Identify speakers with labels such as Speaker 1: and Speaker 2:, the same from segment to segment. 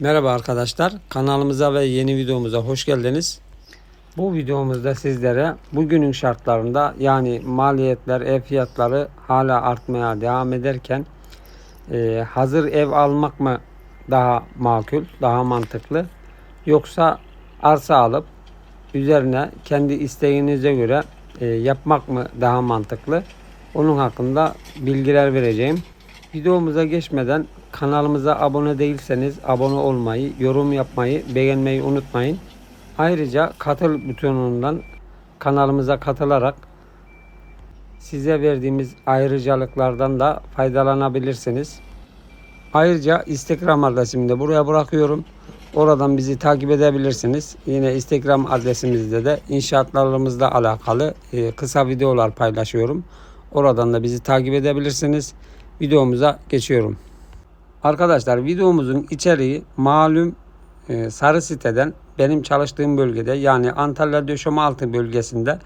Speaker 1: Merhaba arkadaşlar. Kanalımıza ve yeni videomuza hoş geldiniz. Bu videomuzda sizlere bugünün şartlarında yani maliyetler, ev fiyatları hala artmaya devam ederken e, hazır ev almak mı daha makul, daha mantıklı yoksa arsa alıp üzerine kendi isteğinize göre e, yapmak mı daha mantıklı? Onun hakkında bilgiler vereceğim. Videomuza geçmeden kanalımıza abone değilseniz abone olmayı, yorum yapmayı, beğenmeyi unutmayın. Ayrıca katıl butonundan kanalımıza katılarak size verdiğimiz ayrıcalıklardan da faydalanabilirsiniz. Ayrıca Instagram adresimi de buraya bırakıyorum. Oradan bizi takip edebilirsiniz. Yine Instagram adresimizde de inşaatlarımızla alakalı e, kısa videolar paylaşıyorum. Oradan da bizi takip edebilirsiniz. Videomuza geçiyorum. Arkadaşlar videomuzun içeriği malum e, sarı siteden benim çalıştığım bölgede yani Antalya Döşemealtı bölgesinde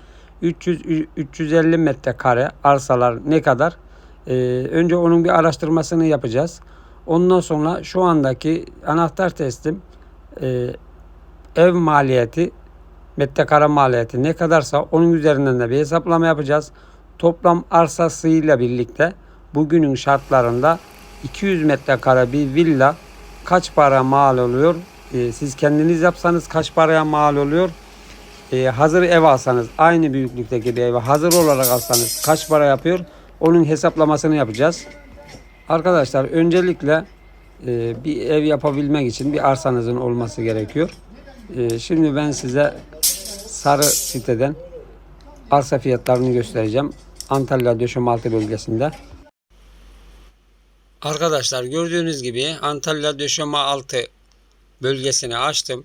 Speaker 1: 300-350 metrekare arsalar ne kadar? E, önce onun bir araştırmasını yapacağız. Ondan sonra şu andaki anahtar teslim e, ev maliyeti metrekare maliyeti ne kadarsa onun üzerinden de bir hesaplama yapacağız. Toplam arsasıyla birlikte bugünün şartlarında 200 metrekare bir villa kaç para mal oluyor? Ee, siz kendiniz yapsanız kaç paraya mal oluyor? Ee, hazır ev alsanız aynı büyüklükteki bir evi hazır olarak alsanız kaç para yapıyor? Onun hesaplamasını yapacağız. Arkadaşlar öncelikle e, bir ev yapabilmek için bir arsanızın olması gerekiyor. E, şimdi ben size sarı siteden arsa fiyatlarını göstereceğim. Antalya Döşemealtı bölgesinde. Arkadaşlar gördüğünüz gibi Antalya Döşemealtı bölgesini açtım.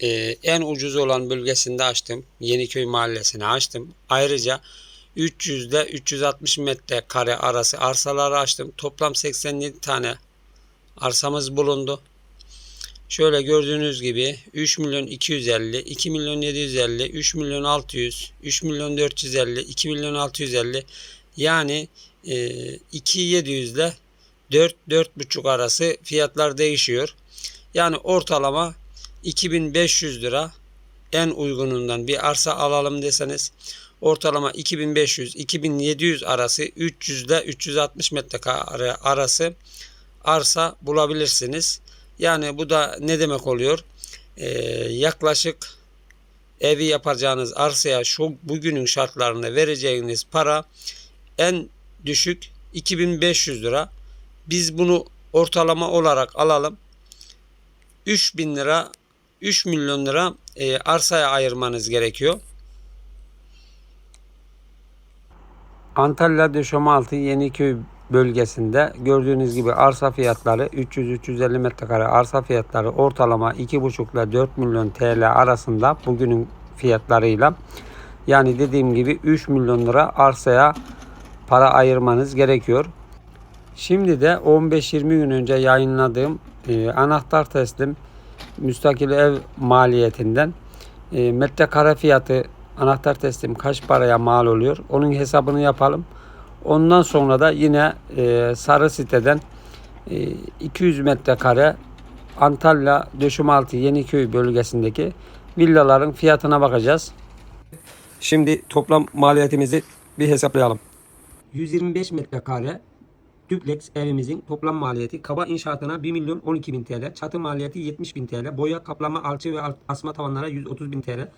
Speaker 1: Ee, en ucuz olan bölgesinde açtım. Yeniköy mahallesini açtım. Ayrıca 300 ile 360 metrekare arası arsaları açtım. Toplam 87 tane arsamız bulundu. Şöyle gördüğünüz gibi 3 milyon 250, 2 milyon 750, 3 milyon 600, 3 milyon 450, 2 milyon 650 yani e, 2 700 ile 4 4,5 arası fiyatlar değişiyor. Yani ortalama 2500 lira en uygunundan bir arsa alalım deseniz ortalama 2500 2700 arası 300 ile 360 metrekare arası arsa bulabilirsiniz. Yani bu da ne demek oluyor? Ee, yaklaşık evi yapacağınız arsaya şu bugünün şartlarında vereceğiniz para en düşük 2500 lira. Biz bunu ortalama olarak alalım. 3000 lira 3 milyon lira e, arsaya ayırmanız gerekiyor. Antalya Döşemealtı Yeniköy bölgesinde gördüğünüz gibi arsa fiyatları 300-350 metrekare arsa fiyatları ortalama 2,5 ile 4 milyon TL arasında bugünün fiyatlarıyla yani dediğim gibi 3 milyon lira arsaya para ayırmanız gerekiyor. Şimdi de 15-20 gün önce yayınladığım e, anahtar teslim müstakil ev maliyetinden e, metrekare fiyatı anahtar teslim kaç paraya mal oluyor onun hesabını yapalım. Ondan sonra da yine e, sarı siteden e, 200 metrekare Antalya Döşemealtı Yeniköy bölgesindeki villaların fiyatına bakacağız. Şimdi toplam maliyetimizi bir hesaplayalım. 125 metrekare Düpleks evimizin toplam maliyeti kaba inşaatına 1 milyon 12 bin TL, çatı maliyeti 70 bin TL, boya, kaplama, alçı ve asma tavanlara 130 bin TL,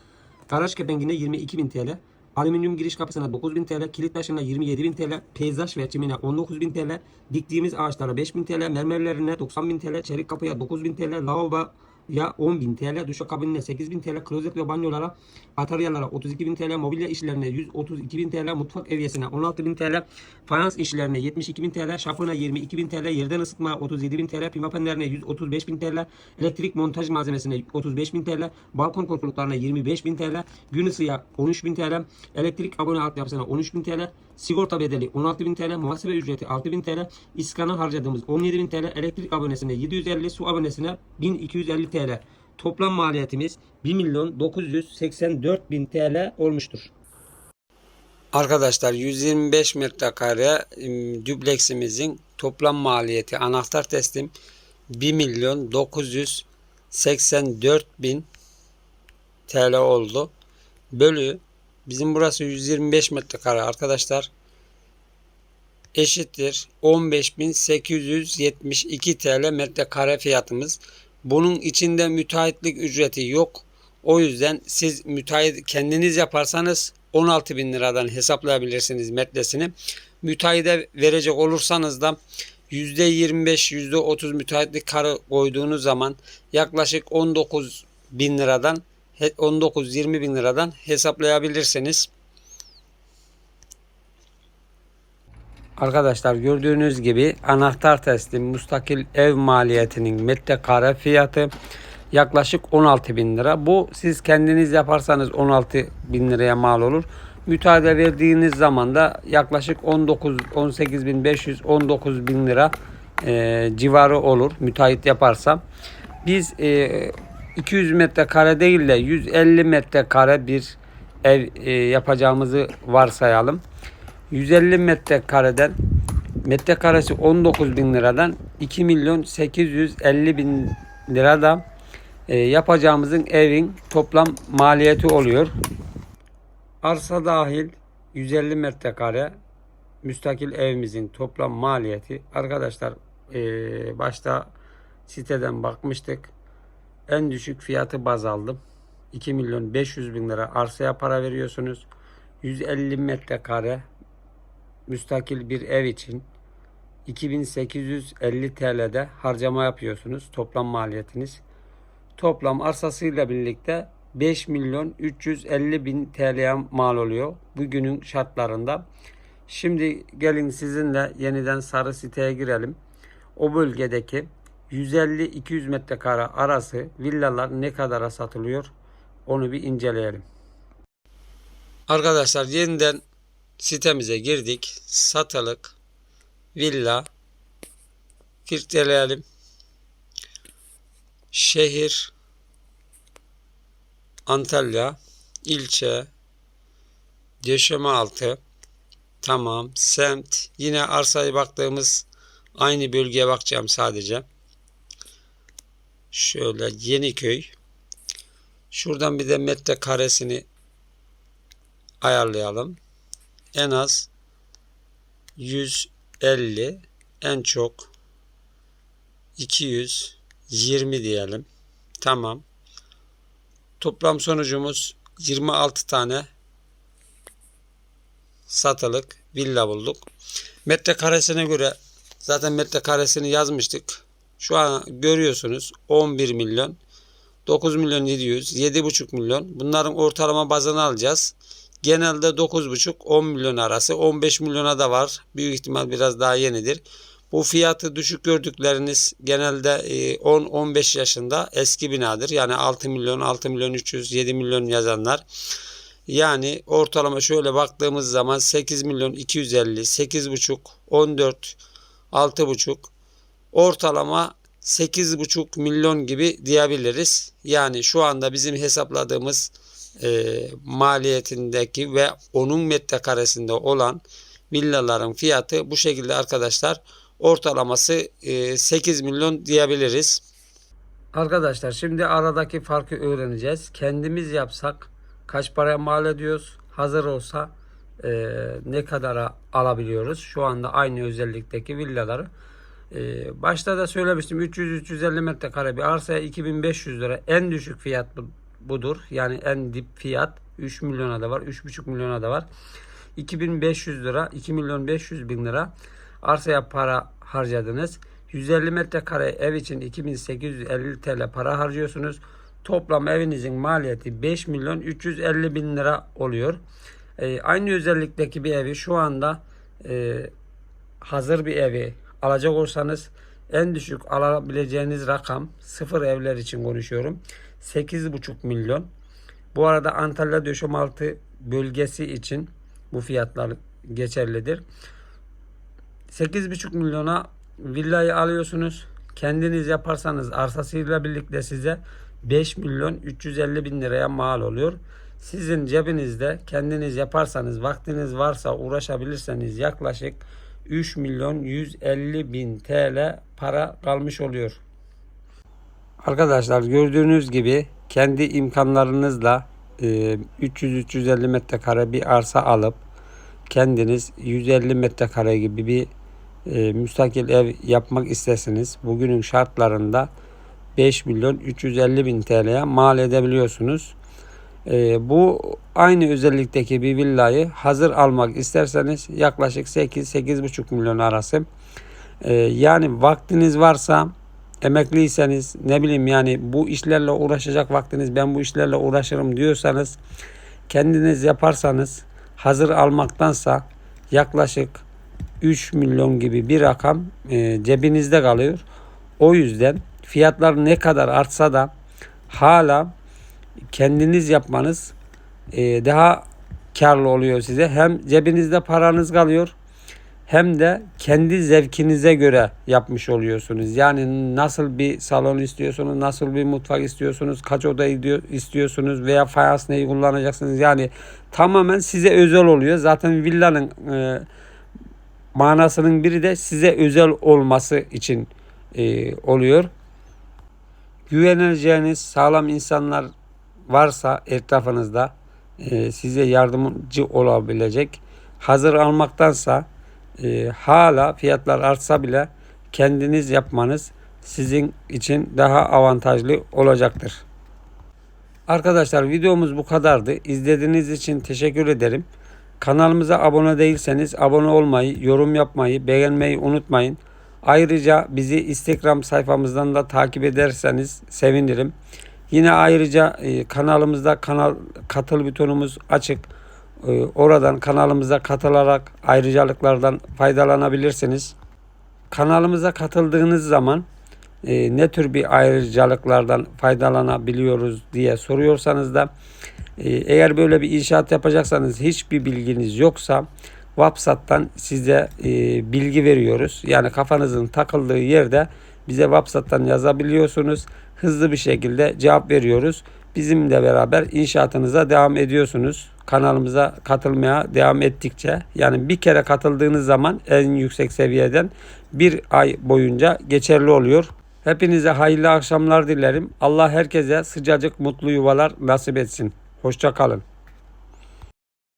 Speaker 1: garaj kepengine 22 bin TL, alüminyum giriş kapısına 9 bin TL, kilit taşına 27 bin TL, peyzaj ve çimine 19 bin TL, diktiğimiz ağaçlara 5 bin TL, mermerlerine 90 bin TL, çelik kapıya 9 bin TL, lavabo ya 10.000 TL, duşakabinine 8.000 TL, klozet ve banyolara, bataryalara 32.000 TL, mobilya işlerine 132.000 TL, mutfak evyesine 16.000 TL, fayans işlerine 72.000 TL, şafına 22.000 TL, yerden ısıtma 37.000 TL, pimapenlerine 135.000 TL, elektrik montaj malzemesine 35.000 TL, balkon korkuluklarına 25.000 TL, gün ısıya 13.000 TL, elektrik abone altyapısına 13.000 TL, sigorta bedeli 16.000 TL, muhasebe ücreti 6.000 TL, iskana harcadığımız 17.000 TL, elektrik abonesine 750, su abonesine 1250 TL. Toplam maliyetimiz 1 milyon 984 bin TL olmuştur. Arkadaşlar 125 metrekare dübleksimizin toplam maliyeti anahtar teslim 1 milyon 984 bin TL oldu. Bölü bizim burası 125 metrekare arkadaşlar. Eşittir 15.872 TL metrekare fiyatımız. Bunun içinde müteahhitlik ücreti yok. O yüzden siz müteahhit kendiniz yaparsanız 16 bin liradan hesaplayabilirsiniz metresini. Müteahhide verecek olursanız da %25 %30 müteahhitlik karı koyduğunuz zaman yaklaşık 19 bin liradan 19-20 bin liradan hesaplayabilirsiniz. Arkadaşlar gördüğünüz gibi anahtar teslim mustakil ev maliyetinin metrekare fiyatı yaklaşık 16 bin lira. Bu siz kendiniz yaparsanız 16 bin liraya mal olur. Müteahhide verdiğiniz zaman da yaklaşık 19 18 bin 500 19 bin lira e, civarı olur müteahhit yaparsa. Biz e, 200 metrekare değil de 150 metrekare bir ev e, yapacağımızı varsayalım. 150 metrekareden metrekaresi 19 bin liradan 2 milyon 850 bin lirada e, yapacağımızın evin toplam maliyeti oluyor. Arsa dahil 150 metrekare müstakil evimizin toplam maliyeti arkadaşlar e, başta siteden bakmıştık. En düşük fiyatı baz aldım. 2 milyon 500 bin lira arsaya para veriyorsunuz. 150 metrekare müstakil bir ev için 2850 TL'de harcama yapıyorsunuz. Toplam maliyetiniz. Toplam arsasıyla birlikte 5 milyon 350 bin TL'ye mal oluyor bugünün şartlarında. Şimdi gelin sizinle yeniden sarı siteye girelim. O bölgedeki 150-200 metrekare arası villalar ne kadara satılıyor onu bir inceleyelim. Arkadaşlar yeniden sitemize girdik. Satılık villa filtreleyelim. Şehir Antalya ilçe döşeme altı tamam semt yine arsaya baktığımız aynı bölgeye bakacağım sadece. Şöyle Yeniköy. Şuradan bir de metre karesini ayarlayalım. En az 150 en çok 220 diyelim. Tamam. Toplam sonucumuz 26 tane satılık villa bulduk. Metrekaresine göre zaten metrekaresini yazmıştık. Şu an görüyorsunuz 11 milyon 9 milyon 700 7,5 milyon bunların ortalama bazını alacağız. Genelde 9,5 10 milyon arası 15 milyona da var. Büyük ihtimal biraz daha yenidir. Bu fiyatı düşük gördükleriniz genelde 10-15 e, yaşında eski binadır. Yani 6 milyon, 6 milyon 300, 7 milyon yazanlar. Yani ortalama şöyle baktığımız zaman 8 milyon 250, 8,5, 14, 6,5 ortalama 8,5 milyon gibi diyebiliriz. Yani şu anda bizim hesapladığımız e, maliyetindeki ve onun metrekaresinde olan villaların fiyatı bu şekilde arkadaşlar ortalaması e, 8 milyon diyebiliriz. Arkadaşlar şimdi aradaki farkı öğreneceğiz. Kendimiz yapsak kaç paraya mal ediyoruz? Hazır olsa e, ne kadara alabiliyoruz? Şu anda aynı özellikteki villaları. E, başta da söylemiştim 300-350 metrekare bir arsaya 2500 lira en düşük fiyat budur. Yani en dip fiyat 3 milyona da var 3,5 milyona da var. 2500 lira 2 milyon 500 bin lira arsaya para harcadınız. 150 metrekare ev için 2850 TL para harcıyorsunuz. Toplam evinizin maliyeti 5 milyon 350 bin lira oluyor. Ee, aynı özellikteki bir evi şu anda e, hazır bir evi alacak olsanız en düşük alabileceğiniz rakam sıfır evler için konuşuyorum. 8,5 milyon. Bu arada Antalya Döşemaltı bölgesi için bu fiyatlar geçerlidir. 8,5 milyona villayı alıyorsunuz. Kendiniz yaparsanız arsasıyla birlikte size 5 milyon 350 bin liraya mal oluyor. Sizin cebinizde kendiniz yaparsanız vaktiniz varsa uğraşabilirseniz yaklaşık 3 milyon 150 bin TL para kalmış oluyor. Arkadaşlar gördüğünüz gibi kendi imkanlarınızla e, 300-350 metrekare bir arsa alıp kendiniz 150 metrekare gibi bir e, müstakil ev yapmak istesiniz. Bugünün şartlarında 5 milyon 350 bin TL'ye mal edebiliyorsunuz. E, bu aynı özellikteki bir villayı hazır almak isterseniz yaklaşık 8-8,5 milyon arası. E, yani vaktiniz varsa emekliyseniz ne bileyim yani bu işlerle uğraşacak vaktiniz ben bu işlerle uğraşırım diyorsanız kendiniz yaparsanız hazır almaktansa yaklaşık 3 milyon gibi bir rakam e, cebinizde kalıyor. O yüzden fiyatlar ne kadar artsa da hala kendiniz yapmanız e, daha karlı oluyor size. Hem cebinizde paranız kalıyor hem de kendi zevkinize göre yapmış oluyorsunuz. Yani nasıl bir salon istiyorsunuz, nasıl bir mutfak istiyorsunuz, kaç oda istiyorsunuz veya fayans neyi kullanacaksınız. Yani tamamen size özel oluyor. Zaten villanın e, manasının biri de size özel olması için e, oluyor. Güveneceğiniz sağlam insanlar varsa etrafınızda e, size yardımcı olabilecek. Hazır almaktansa e, hala fiyatlar artsa bile kendiniz yapmanız sizin için daha avantajlı olacaktır. Arkadaşlar videomuz bu kadardı. İzlediğiniz için teşekkür ederim. Kanalımıza abone değilseniz abone olmayı, yorum yapmayı, beğenmeyi unutmayın. Ayrıca bizi Instagram sayfamızdan da takip ederseniz sevinirim. Yine ayrıca e, kanalımızda kanal katıl butonumuz açık. E, oradan kanalımıza katılarak ayrıcalıklardan faydalanabilirsiniz. Kanalımıza katıldığınız zaman e, ne tür bir ayrıcalıklardan faydalanabiliyoruz diye soruyorsanız da e, eğer böyle bir inşaat yapacaksanız hiçbir bilginiz yoksa WhatsApp'tan size e, bilgi veriyoruz. Yani kafanızın takıldığı yerde bize WhatsApp'tan yazabiliyorsunuz. Hızlı bir şekilde cevap veriyoruz. Bizimle beraber inşaatınıza devam ediyorsunuz. Kanalımıza katılmaya devam ettikçe yani bir kere katıldığınız zaman en yüksek seviyeden bir ay boyunca geçerli oluyor. Hepinize hayırlı akşamlar dilerim. Allah herkese sıcacık mutlu yuvalar nasip etsin. Hoşça kalın.